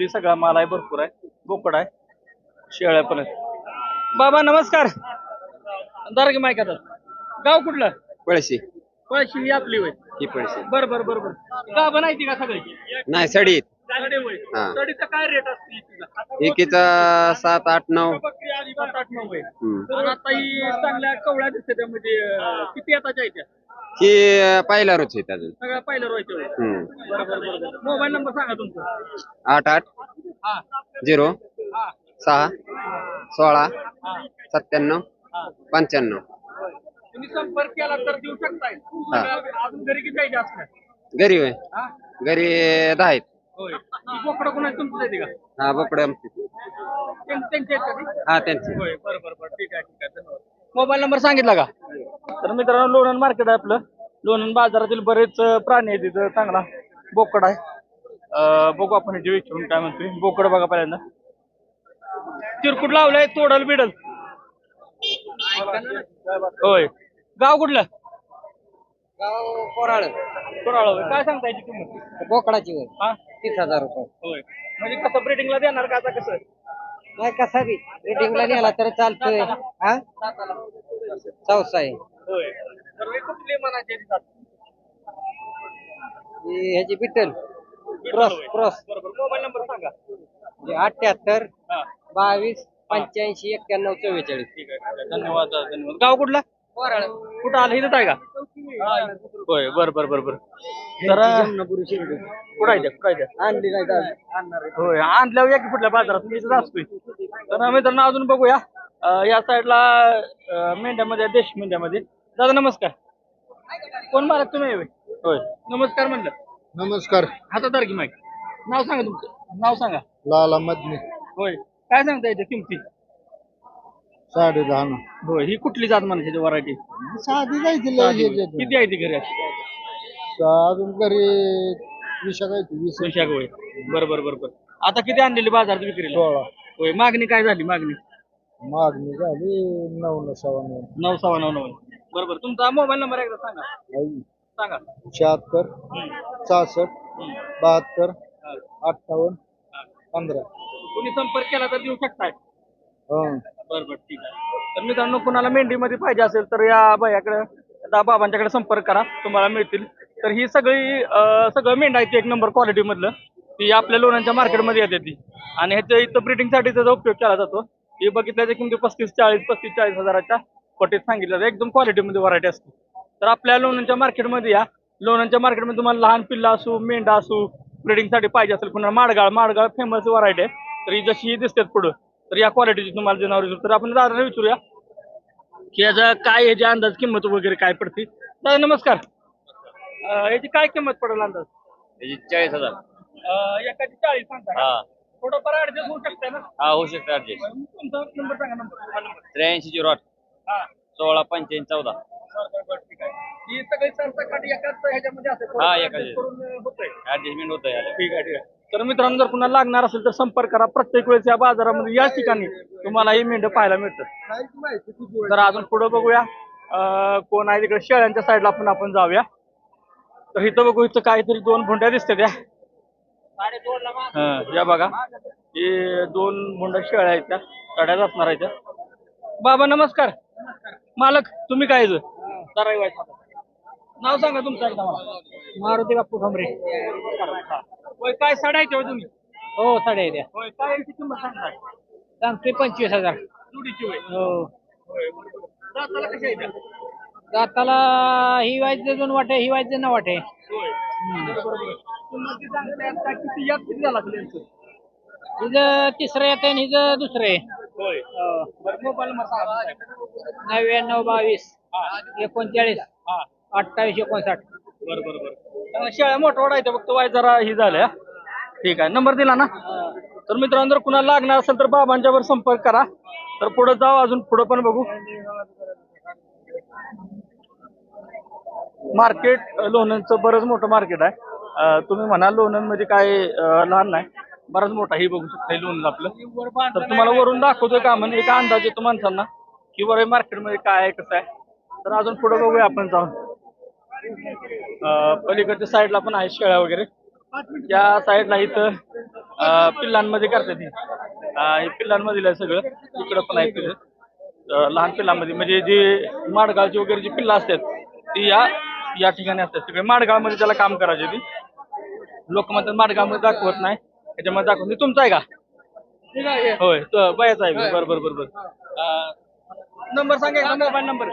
Actually सगळा माल आहे भरपूर आहे. बोकड आहे. शेळ्या पण आहेत. बाबा नमस्कार. दारगे मायक आता. गाव कुठलं? पळशी. पळशी ही आपली होय. ही पळशी. बर बर बर बर. गाव बनायची का सगळी? नाही सडीत सडे होय. हा. सडीचा काय रेट असते इथला? एकीचा सात आठ नऊ. बकरी आधी सात आठ नऊ होय. हम्म. आणि आता ही चांगल्या कवळ्या दिसते त्यामध्ये अं, किती आहेत त्या ही पहिला रोज आहेत अजून. हम्म. बरोबर बरोबर. मोबाईल नंबर सांगा तुमचा. आठ आठ. हा. झिरो. हा. सहा. सोळा. सत्त्याण्णव. हा. पंच्याण्णव. तुम्ही संपर्क केला तर देऊ शकताय. अजून घरी किती जायचे असणार घरी होय. हा? घरी दहा आहेत. होय. ही बोकडं कोणाची तुमची का? हा बोकडे त्यां- त्यांची आहेत का ती? हा त्यांची. होय बरं बरं बरं. ठीक आहे ठीक आहे. धन्यवाद. मोबाईल नंबर सांगितला का? तर मित्रांनो लोणंद मार्केट आहे आपलं. लोणंद बाजारातील बरेच अं, प्राणी आहेत तिथं चांगला बोकड आहे. अं, बघू आपण याची विचारून काय म्हणतोय. बोकड बघा पहिल्यांदा. चिरकुट लावलंय तोडल बिडल. होय. गाव कुठलं? कोराळ. कोराळ होय. काय सांगता याची किंमत? बोकडाची होय. हा? तीस हजार रुपये. होय. म्हणजे कसं ब्रिडिंगला देणार का आता कसं? नाही कसा बी. रेटिंगला नेला तर चालतोय. हा? चौसा आहे. होय. तर हे कुठली मनाची आहे ती जात? ही ह्याची बिठ्ठल क्रॉस. क्रॉस. बरोबर. मोबाईल नंबर सांगा. म्हणजे अठ्ठ्याहत्तर हा. बावीस पंच्याऐंशी एक्क्याण्णव चव्वेचाळीस. ठीक आहे. धन्यवाद धन्यवाद. गाव कुठला? कुठं आलं? इथं आहे का? होय बर बर बर बर. तर कुठं आहे त्या कुठं आहे त्या? आणली नाही. होय आणल्यावर या की कुठल्या बाजारात मी इथं असतोय. तर मित्रांनो अजून बघूया. अं, या साईडला मेंढ्यामध्ये देश मेंढ्यामध्ये. दादा नमस्कार. कोण मालक तुम्ही? होय. होय. नमस्कार म्हणलं. नमस्कार. हातादार की माहिती. नाव सांगा तुमचं. नाव सांगा. लाला मदनी. होय. काय सांगता येते किमती? साडे दहा ना. होय ही कुठली जात म्हणायची व्हरायटी साधी जायची लय हे. किती आहे ती घरी अशी? अजून घरी विषय काय ती वीस विशाख होय. बरं बरं बरं बरं. आता किती आणलेली बाजारात विक्रीला? सोळा. होय मागणी काय झाली मागणी? मागणी झाली नऊ न सव्वा नऊ. नऊ सव्वा नऊ नऊ. बरोबर तुमचा मोबाईल नंबर एकदा सांगा. आई. सांगा. शहात्तर सहासष्ट. बहात्तर अठ्ठावन्न. पंधरा. तुम्ही संपर्क केला तर देऊ शकताय. हो. बरं बरं ठीक आहे. तर मित्रांनो कुणाला मेंढीमध्ये पाहिजे असेल तर या भैयाकडे बाबांच्याकडे संपर्क करा तुम्हाला मिळतील. तर ही सगळी अं, सगळं मेंढा आहे ती एक नंबर क्वालिटी मधलं ती आपल्या लोणांच्या मार्केटमध्ये येते ती. आणि ह्याच्या इथं ब्रिडिंगसाठी त्याचा उपयोग केला जातो ही बघितल्याच्या किमती पस्तीस चाळीस पस्तीस चाळीस हजाराच्या पटीत सांगितलं जातं. एकदम क्वालिटीमध्ये व्हरायटी असते. तर आपल्या लोणांच्या मार्केटमध्ये या. लोणांच्या मार्केटमध्ये तुम्हाला लहान पिल्ला असू मेंढा असू ब्रिडिंगसाठी पाहिजे असेल कुणाला माडगाळ माडगाळ फेमस व्हरायटी आहे. तर ही जशी ही दिसतात पुढं. तर या क्वालिटीची तुम्हाला जनावर तर आपण दादाला विचारूया की याचा काय याची अंदाज किंमत वगैरे काय पडते? दादा नमस्कार. अं, याची काय किंमत पडेल अंदाज? त्याची चाळीस हजार. अं, एकाची चाळीस सांगता हा. थोडंफार ऍडजस्ट होऊ शकतं ना? हा होऊ शकतं ऍडजस्ट तुमचा नंबर सांगा नंबर त्र्याऐंशी झिरो आठ. हा. सोळा पंच्याऐंशी चौदा. बरं, बरं, बरं, ठीक आहे. ही सगळी सरसकट एकाच ह्याच्यामध्ये असेल. हा, एकाच करून होतंय. ऍडजस्टमेंट होत आहे ठीक आहे ठीक आहे. तर मित्रांनो जर कुणाला लागणार असेल तर संपर्क करा. प्रत्येक वेळेस या बाजारामध्ये याच ठिकाणी तुम्हाला ही मेंढं पाहायला मिळतं तर अजून पुढे बघूया. कोण आहे तिकडे? शेळ्यांच्या साईडला आपण आपण जाऊया. तर इथं बघू इथं काहीतरी दोन भोंड्या दिसतात त्या या बघा. हे दोन भोंड्या शेळ्या आहेत त्या. कड्याच असणार आहेत त्या. बाबा नमस्कार. मालक तुम्ही काय? जरा. नाव सांगा तुमचं मारुती बाप्पू खंबरे होय काय साड्या आहेत होय तुम्ही? हो साडे द्या होय काय याची किंमत सांगताय सांगते पंचवीस हजार. जुडीची होय. हो. होय बरोबर. दाताला कशा आहेत त्या? दाताला ही व्हायचं दोन वाटे ही व्हायचं न वाटे. होय. बरोबर, बरोबर. किंमती सांगताय आता किती यात किती झाला असेल यांचं? हिचं तिसरं येतं आणि हिचं दुसरं आहे. होय. बरं मोबाईल नंबर सांगा. तुमचा. नव्याण्णव बावीस हा. एकोणचाळीस हा. अठ्ठावीस एकोणसाठ. बरं बरं बरं. अं, शेळ्या मोठा फक्त वाय जरा ही झाल्या ठीक आहे. नंबर दिला ना? तर मित्रांनो जर कुणाला लागणार असेल तर बाबांच्यावर संपर्क करा. तर पुढे जाऊ अजून पुढे पण बघू. मार्केट लोणंदचं बरंच मोठं मार्केट आहे. तुम्ही म्हणाल लोणंद म्हणजे काय लहान नाही. बरंच मोठा हे बघू शकता लोणंद आपलं. तर तुम्हाला वरून दाखवतोय का म्हणजे एक अंदाज येतो माणसांना की बरं मार्केटमध्ये काय आहे कसं आहे. तर अजून पुढे बघूया आपण जाऊन. पलीकडच्या साईडला पण आहे शेळ्या वगैरे. त्या साईडला इथं पिल्लांमध्ये करतात ही. पिल्लांमधील आहे सगळं. इकडं पण आहे पिल्लं. लहान पिल्लांमध्ये. म्हणजे जे माडगावची वगैरे जी पिल्लं असतात ती या या ठिकाणी असतात. सगळे माडगावमध्ये त्याला काम करायचे ती. लोक म्हणतात माडगावमध्ये दाखवत नाही. त्याच्यामध्ये दाखवत नाही. तुमचं आहे का? होय. बायाचा आहे. बरोबर बरोबर नंबर सांगा नंबर.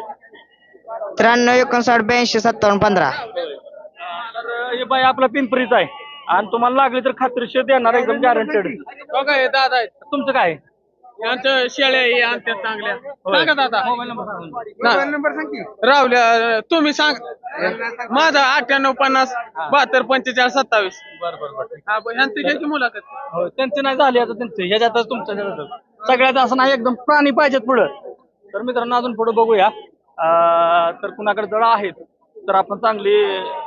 त्र्याण्णव एकोणसाठ ब्याऐंशी सत्तावन्न पंधरा. तर हे बाई आपला पिंपरीच आहे. आणि तुम्हाला लागले तर खात्रीशीर देणार एकदम गॅरंटेड बघा हे दादा आहेत. तुमचं काय? आहे? यांचं शेळ्या हे चांगल्या. सांगा दादा. मोबाईल नंबर सांगा. रावल्या तुम्ही सांग. माझा अठ्ठ्याण्णव पन्नास बहात्तर पंचेचाळीस सत्तावीस. बरं बरं बरं. हा बरं, यांची घ्यायची मुलाखत. हो त्यांचे नाही झाले आता त्यांचे. ह्याच्यातच तुमचं ह्याच्यातच. सगळ्यात असं नाही एकदम प्राणी पाहिजेत पुढं. तर मित्रांनो अजून पुढे बघूया. तर कुणाकडे जळ आहेत तर आपण चांगली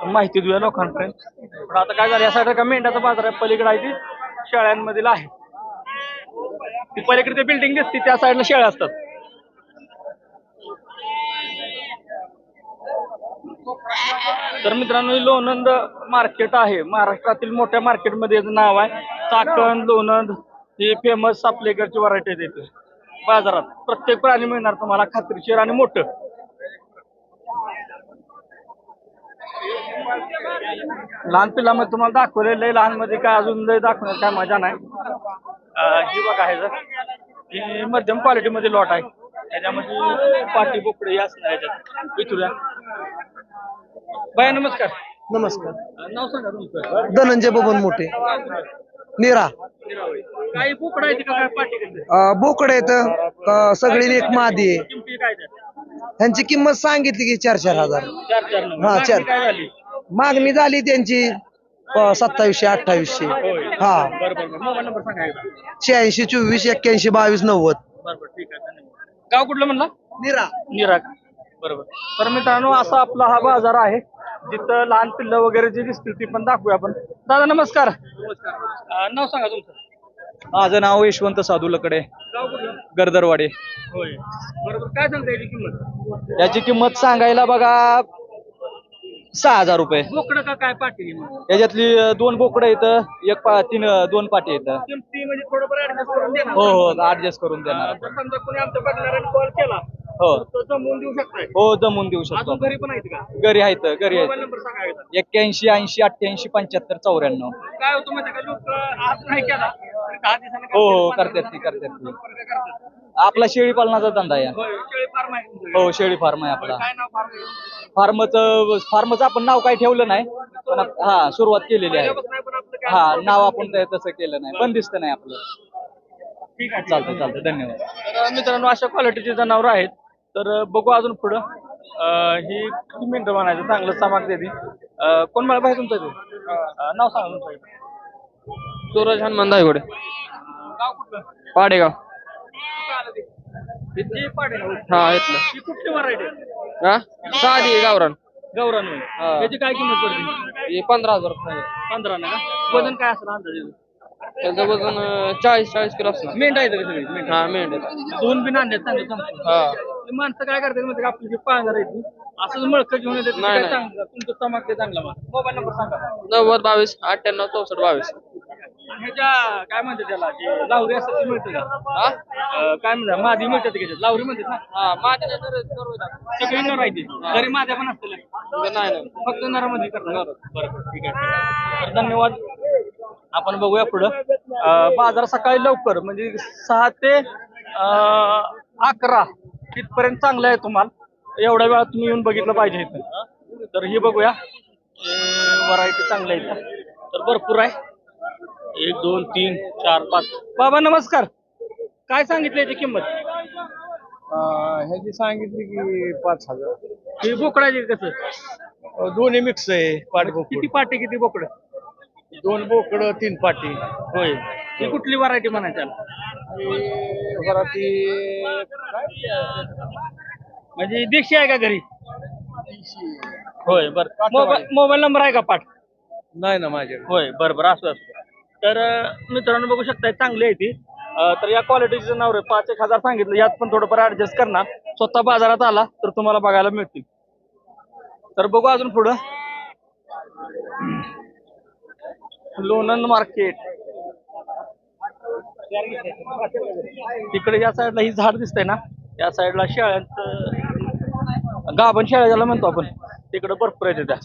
माहिती देऊया लोकांपर्यंत पण आता काय झालं या साईड का मेंढ्याचा बाजार आहे पलीकडे आहे ती शेळ्यांमधील आहे. ती पलीकडे ते बिल्डिंग दिसते त्या साईडला शेळ्या असतात. तर मित्रांनो लोणंद मार्केट आहे. महाराष्ट्रातील मोठ्या मार्केटमध्ये नाव आहे. चाकण लोणंद ही फेमस सापलेकरची व्हरायटी देते बाजारात प्रत्येक प्राणी मिळणार तुम्हाला खात्रीशीर आणि मोठं. लहान पिल्लामध्ये तुम्हाला दाखवलेलं आहे लहानमध्ये काय अजून लय दाखवण्यात काय मजा नाही. अं, ही बघा आहे जर. ही मध्यम क्वालिटी मध्ये लॉट आहे. त्याच्यामध्ये पाठी बोकडे असणार याच्यात बाय नमस्कार. नमस्कार. अं, नाव सांगा तुमचं. धनंजय बबन मोठे. निरा. काही बोकडं आहे का? काय पाठी किती बोकड आहेत. सगळी एक मादी आहे. किमती काय त्या? त्यांची किंमत सांगितली की चार चार हजार. चार चार नंबर. हा, चार. मागणी काय झाली? मागणी झाली त्यांची सत्तावीसशे अठ्ठावीसशे. हा. बरं बरं बरं. मोबाईल नंबर सांगा एकदा. शहाऐंशी चोवीस एक्क्याऐंशी बावीस नव्वद. बरं बरं. ठीक आहे धन्यवाद. गाव कुठलं म्हणला? निरा. निराग बरोबर तर मित्रांनो असा आपला हा बाजार आहे. जिथं लहान पिल्लं वगैरे जी दिसतील ती पण दाखवूया आपण. दादा नमस्कार. नाव सांगा तुमचं. माझं नाव यशवंत साधू लकडे. गाव कुठलं? गर्दरवाडे. होय. बरोबर काय सांगता याची किंमत? याची किंमत सांगायला बघा सहा हजार रुपये. बोकडं का काय पाठी याच्यातली अं, दोन बोकडं येतं एक पा तीन अं, दोन पाटी येतं किमती म्हणजे थोडंफार ऍडजस्ट करून देणार. हो हो ऍडजस्ट करून देणार जर समजा कोणी केला हो. तो जमवून देऊ शकताय. हो जमून देऊ शकतो अजून घरी पण आहेत का? घरी आहेत घरी मोबाईल आहेत नंबर सांगा एकदा. एक्क्याऐंशी ऐंशी अठ्ठ्याऐंशी पंच्याहत्तर चौऱ्याण्णव. काय होतं माहिती का? लोक आज नाही केला तर दहा दिवसांनी हो हो करतात, ती करतात ती. आपला शेळी पालनाचा धंदा आहे. होय, शेळी फार्म आहे. तुमच्याकडे. हो शेळी फार्म आहे आपला. काय नाव फार्म आहे? फार्मचं फार्मचं आपण नाव काही ठेवलं नाही पण आप- हा सुरुवात केलेली आहे. पहिल्यापासून नाही, पण आपलं काय हा नाव आपण ते तसं केलं नाही. बंदिस्त नाही आपलं. ठीक आहे चालतं चालतं धन्यवाद. तर मित्रांनो अशा क्वालिटीची जनावर आहेत. तर बघू अजून पुढं. ही किती मिनिटं म्हणायचं चांगलं सामान देते. कोण मला पाहिजे तुमचं ते नाव सांगा तुमचं. सूरज हनुमान दायगोडे. गाव कुठलं? पाडेगाव. हा इथलं. ही कुठली व्हरायटी? हा? साधी आहे गावरान गौरान याची काय किंमत पडते? पंधरा हजार रुपये. पंधरा ना का? वजन काय अंदाजे? त्याचं वजन चाळीस चाळीस किलो असणार. मेंढ आहे का सगळी? हा मेंढ दोन बिन आणले चांगले हा. माणसं काय करतात म्हणजे आपली जी पाहणार आहे ती असंच मळकं घेऊन येतात. ते नाही, काय नाही. चांगलं? तुमचं चमक ते चांगला मोबाईल नंबर सांगा. नव्वद बावीस अठ्ठ्याण्णव चौसष्ट बावीस. ह्याच्या काय म्हणतात त्याला? जे लावरी असतात ती मिळते का? हा? अं, काय म्हणतात? मादी मिळतात त्याच्यात? लावरी म्हणतात ना? हा माझ्या. सगळी नर आहे ती. घरी माझ्या पण असतील. नाही फक्त नरामध्ये करणार बरं बरं, ठीक आहे. तर धन्यवाद. आपण बघूया पुढं. अं, बाजार सकाळी लवकर म्हणजे सहा ते अं, अकरा. तिथपर्यंत चांगलं आहे तुम्हाला. एवढ्या वेळात तुम्ही येऊन बघितलं पाहिजे इथं. तर ही बघूया. व्हरायटी चांगल्या आहेत तर भरपूर आहे. एक दोन तीन चार पाच. बाबा नमस्कार. काय सांगितलं याची किंमत? ह्याची सांगितली की पाच हजार. ही बोकडाची कसं? दोन्ही मिक्स आहे किती पाटी किती बोकड? दोन बोकड तीन पाटी. होय. ही कुठली व्हरायटी म्हणायची? म्हणजे दीक्षी आहे का घरी? होय बर. मोबाईल मोबाईल नंबर आहे का पाठ? नाही ना माझ्या होय बरं बरं असं असं तर अं, मित्रांनो बघू शकताय चांगली आहे ती. अं, तर या क्वालिटीचं नाव आहे पाच एक हजार सांगितलं. यात पण थोडंफार ऍडजस्ट करणार. स्वतः बाजारात आला तर तुम्हाला बघायला मिळतील. तर बघू अजून पुढं. लोणंद मार्केट. तिकडे या साईडला ही झाड दिसतंय ना या साईडला शेळ्यांचं गाभण शेळ्या ज्याला म्हणतो आपण. तिकडे भरपूर येते त्या.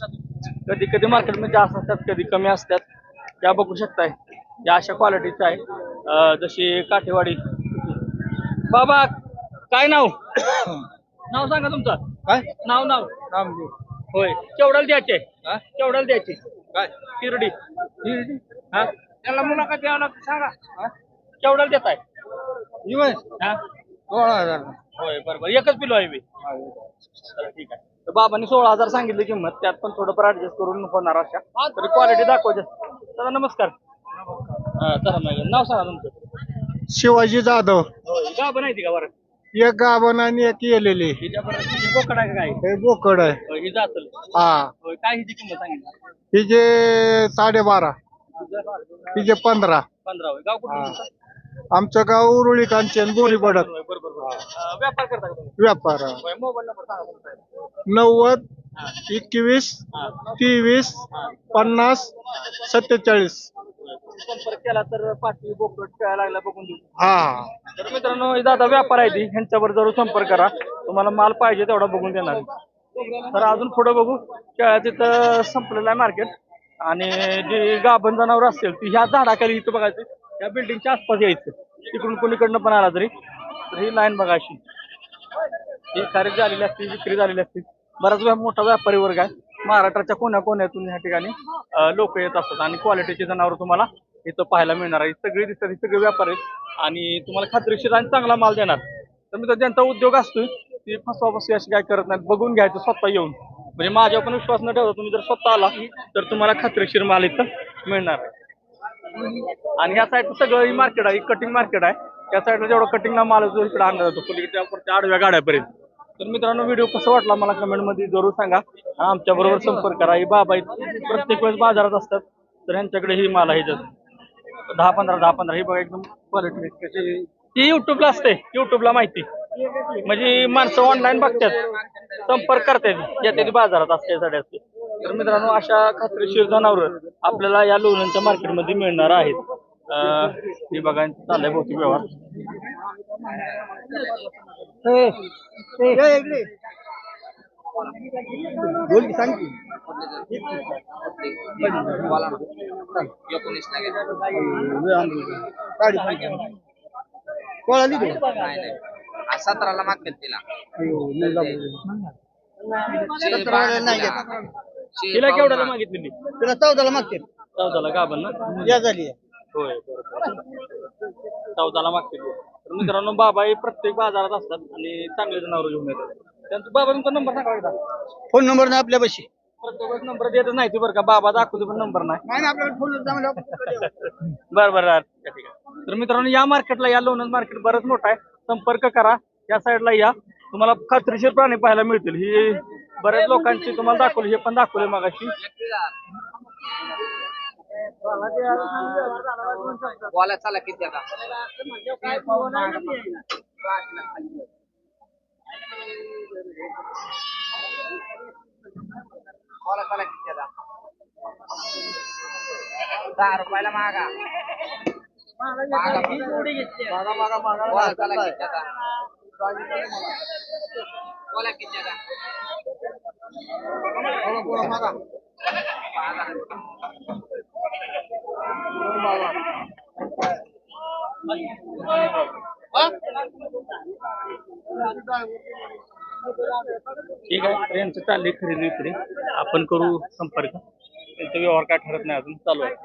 कधी कधी मार्केटमध्ये जास्त असतात कधी कमी असतात. त्या बघू शकताय. या अशा क्वालिटीच्या आहे. जशी काठेवाडी. बाबा काय नाव? नाव सांगा तुमचं. काय? नाव नाव. रामदेव. होय. केवढ्याला द्यायचे? केवढ्याला द्यायची? काय? शिर्डी. हा? त्याला मुलाखत द्यावं लागतं सांगा? केवढ्याला देत आहे. हा? सोळा हजार. होय बरोबर एकच पिलो आहे मी चला, ठीक आहे. तर बाबांनी सोळा हजार सांगितली किंमत त्यात पण थोडंफार ऍडजस्ट करून होणार अशा. तरी क्वालिटी दाखवायचे चला नमस्कार. हा, चला मग नाव सांगा तुमचं. शिवाजी जाधव. होय का बनायची का बरं? एक गाभण आणि एक येलेली. हिच्या बरं हिची बोकड आहे का काय? हे बोकड आहे. होय ही जातल. हा. होय काय हिची किंमत सांगितली? हिचे साडेबारा. हिचे पंधरा. पंधरा होय. गाव तुमचं? आमचं गाव उरुळी कांचन बोरी बडक. अं, व्यापार करता का तुम्ही? व्यापार. होय, मोबाईल नंबर सांगा तुमचा. नव्वद एकवीस हा. तेवीस पन्नास सत्तेचाळीस. संपर्क केला तर पाठी बोकड खेळायला लागला बघून देऊ हा. तर मित्रांनो हे दादा व्यापार आहे ती. ह्यांच्यावर जरूर संपर्क करा. तुम्हाला माल पाहिजे तेवढा बघून देणार तर अजून पुढे बघू. केळ्या तिथं संपलेलं आहे मार्केट आणि जी गाभण जनावर असतील ती ह्या झाडाखाली इथं बघायचं. या बिल्डिंगच्या आसपास यायचं. तिकडून कोणीकडनं पण आला तरी. तर ही लाईन बघा अशी. ही खरेदी झालेली असते विक्री झालेली असते बराच वेळा मोठा व्यापारी वर्ग आहे. महाराष्ट्राच्या कोण्या कोण्यातून ह्या ठिकाणी लोक येत असतात. आणि क्वालिटीची जनावर तुम्हाला इथं पाहायला मिळणार आहे. सगळी दिसतात ही सगळे व्यापारी आहेत. आणि तुम्हाला खात्रीशीर आणि चांगला माल देणार. तर मी तर ज्यांचा उद्योग असतोय ती फसवाफसवी अशी काय करत नाहीत. बघून घ्यायचं स्वतः येऊन. म्हणजे माझ्यावर पण विश्वास न ठेवता तुम्ही जर स्वतः आला तर तुम्हाला खात्रीशीर माल इथं मिळणार आहे. आणि ह्या साईडचं सगळं मार्केट आहे कटिंग मार्केट आहे. त्या साईडला जेवढा कटिंगला माल असतो इकडे आणला जातो पलीकडे त्या आडव्या गाड्यापर्यंत. तर मित्रांनो व्हिडिओ कसा वाटला मला कमेंटमध्ये जरूर सांगा. आमच्या बरोबर संपर्क करा. ही बाबा प्रत्येक वेळेस बाजारात असतात. तर ह्यांच्याकडे ही माल आहे जास्त दहा पंधरा दहा पंधरा. ही बघा एकदम क्वालिटी ती युट्यूबला असते. युट्यूबला माहिती. म्हणजे माणसं ऑनलाईन बघतात. संपर्क करतात. येते बाजारात असते साडे असते तर मित्रांनो अशा खात्रीशीर जनावर आपल्याला या लोणंदच्या मार्केटमध्ये मिळणार आहेत. हे बघा चाललंय बहुतेक व्यवहार. बोल सांग की. कोणाली तू? सतराला मागतात तिला. तिला केवढ्याला मागितलेली तुला चौदाला मागते चौदाला गाभण ना? या झाली होय चौदाला मागते तर मित्रांनो बाबा हे प्रत्येक बाजारात असतात आणि चांगले जनावर घेऊन येतात. त्यांचा बाबा तुमचा नंबर सांगा एकदा. फोन नंबर नाही आपल्यापाशी प्रत्येक नंबर देतच नाही ते बरं का. बाबा दाखवतो पण नंबर नाही. नाही आपल्याकडे फोन बरं बरं बरं. ठीक आहे, ठीक आहे. तर मित्रांनो या मार्केटला या लोणंद मार्केट बरंच मोठं आहे. संपर्क करा. या साईडला या. तुम्हाला खात्रीशीर प्राणी पाहायला मिळतील. ही बऱ्याच लोकांची तुम्हाला दाखवली हे पण दाखवले मगाशी. बोला चला किती आता? बोला चला किती आता? दहा रुपयाला मागा. मागा चला किती आता? बोला किती आता? ठीक आहे तर यांचं खरेदी इकडे. आपण करू संपर्क. त्यांचा व्यवहार काय ठरत नाही अजून. चालू आहे.